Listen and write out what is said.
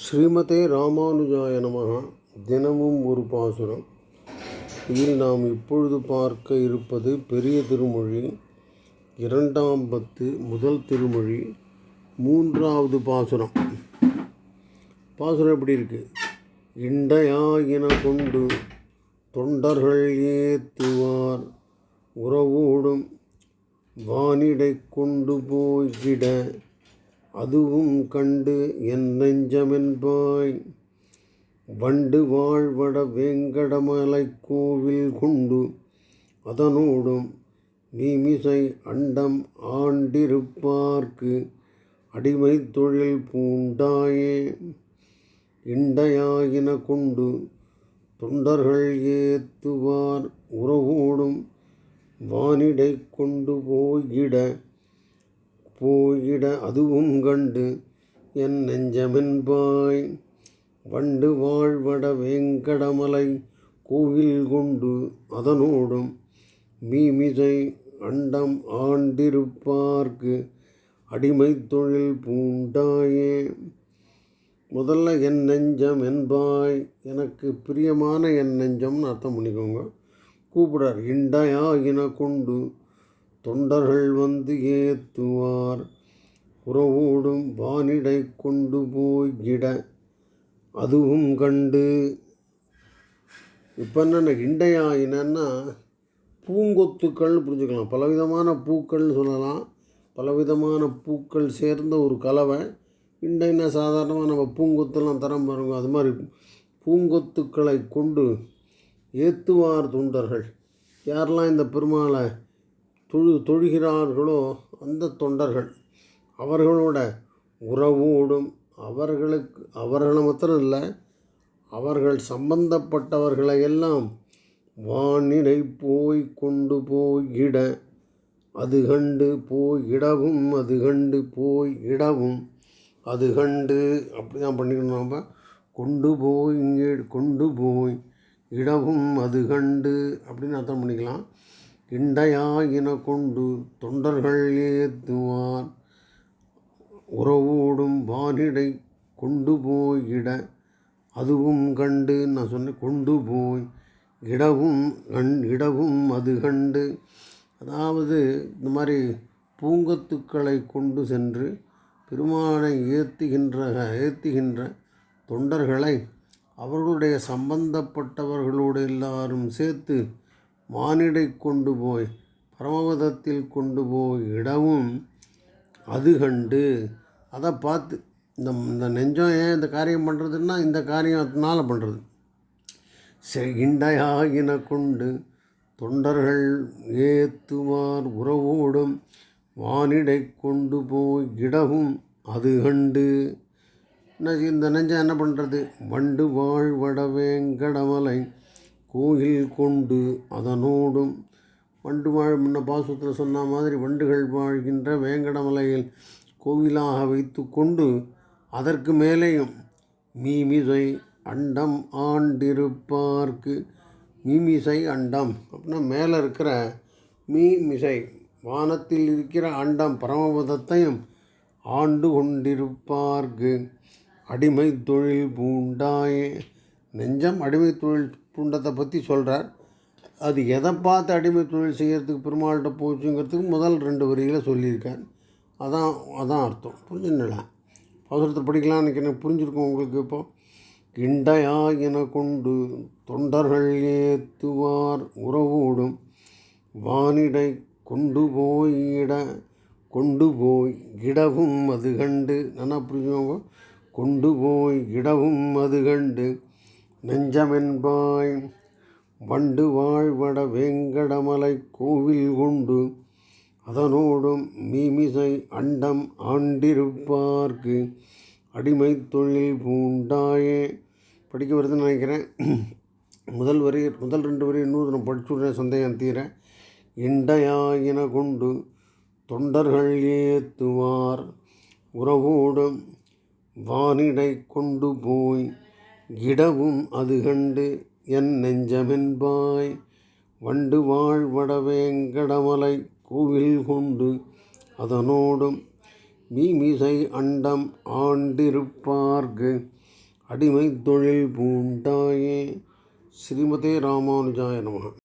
ஸ்ரீமதே ராமானுஜாய நமः தினமும் ஒரு பாசுரம். இதில் நாம் இப்பொழுது பார்க்க இருப்பது பெரிய திருமொழி இரண்டாம் பத்து முதல் திருமொழி மூன்றாவது பாசுரம். பாசுரம் எப்படி இருக்கு? இண்டையாயின கொண்டு தொண்டர்கள் ஏத்துவார். உறவோடும் வானிடை கொண்டு போய்கிட அதுவும் கண்டு என் நெஞ்சமென்பாய் வண்டு வாழ்வட வேங்கடமலை கோவில் கொண்டு அதனோடும் நீமிசை அண்டம் ஆண்டிருப்பார்க்கு. அடிமை தொழில் பூண்டாயே. இண்டையாயின கொண்டு தொண்டர்கள் ஏத்துவார். உறவோடும் வானிடை கொண்டு போயிட போயிட அதுவும் கண்டு என் நெஞ்சமென்பாய் வண்டு வாழ்வட வேங்கடமலை கோவில் கொண்டு அதனோடும் மீமிசை அண்டம் ஆண்டிருப்பார்க்கு அடிமை தொழில் பூண்டாயே. முதல்ல என் நெஞ்சம் என்பாய் எனக்கு பிரியமான என் நெஞ்சம்னு அர்த்தம் பண்ணிக்கோங்க. கூப்பிடார் இண்டையாயின கொண்டு தொண்டர்கள் வந்து ஏத்துவார். உறவோடும் வானிடை கொண்டு போய்கிட அதுவும் கண்டு. இப்போ என்னென்ன இண்டையாயினன்னா பூங்கொத்துக்கள்னு புரிஞ்சுக்கலாம். பலவிதமான பூக்கள்னு சொல்லலாம். பலவிதமான பூக்கள் சேர்ந்த ஒரு கலவை. இண்டைன்னா சாதாரணமாக நம்ம பூங்கொத்தெல்லாம் தரம் பாருங்க. அது மாதிரி பூங்கொத்துக்களை கொண்டு ஏத்துவார் தொண்டர்கள். யாரெல்லாம் இந்த பெருமாளை தொழு தொழுகிறார்களோ அந்த தொண்டர்கள். அவர்களோட உறவோடும் அவர்களுக்கு அவர்களை மாத்திரம் இல்லை அவர்கள் சம்பந்தப்பட்டவர்களை எல்லாம் வானிலை போய் கொண்டு போய் இட அது கண்டு போய் இடவும் அது கண்டு போய் இடவும் அது கண்டு அப்படி தான் பண்ணிக்கணும் நம்ம கொண்டு போய் இங்கே கொண்டு போய் இடவும் அது கண்டு அப்படின்னு அர்த்தம் பண்ணிக்கலாம். இண்டையாயின கொண்டு தொண்டர்கள் ஏத்துவார். உறவோடும் வானிடை கொண்டு போய் அதுவும் கண்டு நான் சொன்னேன் கொண்டு போய் இடவும் கண் இடவும் அது கண்டு. அதாவது இந்த மாதிரி பூங்கத்துக்களை கொண்டு சென்று பெருமானை ஏற்றுகின்ற ஏற்றுகின்ற தொண்டர்களை அவர்களுடைய சம்பந்தப்பட்டவர்களோடு எல்லாரும் சேர்த்து மானிடை கொண்டு போய் பரமபதத்தில் கொண்டு போய் இடவும் அது கண்டு. அதை பார்த்து இந்த இந்த நெஞ்சம் ஏன் இந்த காரியம் பண்ணுறதுன்னா இந்த காரியத்தினால பண்ணுறது செகிண்டையாகின கொண்டு தொண்டர்கள் ஏத்துவார் உறவோடும் வானிடை கொண்டு போய் இடவும் அது கண்டு. இந்த நெஞ்சம் என்ன பண்ணுறது வண்டு வாழ்வட வேங்கடமலை கோயில் கொண்டு அதனோடும் வண்டு வாழ் முன்ன பாசுத்தில் சொன்ன மாதிரி வண்டுகள் வாழ்கின்ற வேங்கடமலையில் கோவிலாக வைத்து கொண்டு அதற்கு மேலேயும் மீமிசை அண்டம் ஆண்டிருப்பார்க்கு. மீமிசை அண்டம் அப்படின்னா மேலே இருக்கிற மீமிசை வானத்தில் இருக்கிற அண்டம் பரமபதத்தையும் ஆண்டு கொண்டிருப்பார்க்கு. அடிமை தொழில் பூண்டாயே. நெஞ்சம் அடிமை தொழில் புண்டத்தை பற்றி சொல்கிறார். அது எதை பார்த்து அடிமை தொழில் செய்கிறதுக்கு பெருமாள்கிட்ட போச்சுங்கிறதுக்கு முதல் ரெண்டு வரிகளை சொல்லியிருக்கார். அதான் அதான் அர்த்தம். புரிஞ்சுங்களா அவசரத்தை படிக்கலாம் எனக்கு எனக்கு புரிஞ்சிருக்கும் உங்களுக்கு இப்போ? கிண்டையா என கொண்டு தொண்டர்கள் ஏத்துவார் உறவோடும். வானிடை கொண்டு போய் இட கொண்டு போய் இடவும் அது கண்டு. நல்லா புரிஞ்சுக்கோங்க. கொண்டு போய் இடவும் அது கண்டு. நெஞ்சமென்பாய் வண்டு வாழ்வட வேங்கடமலை கோவில் கொண்டு அதனோடும் மீமிசை அண்டம் ஆண்டிருப்பார்க்கு. அடிமை தொழில் பூண்டாயே. படிக்க வருதுன்னு நினைக்கிறேன். முதல் வரி முதல் ரெண்டு வரி இன்னொரு நான் படிச்சுடுறேன் சந்தேகம் தீர. இண்டையாயின கொண்டு தொண்டர்கள் ஏத்துவார். உறவோடும் வானிடை கொண்டு போய் இடவும் அது கண்டு என் நெஞ்சமென்பாய். வண்டு வாழ்வட வேங்கடமலை கோவில் கொண்டு அதனோடும் மீமிசை அண்டம் ஆண்டிருப்பார்க்கு. அடிமை தொழில் பூண்டாயே. ஸ்ரீமதே ராமானுஜாய நமக.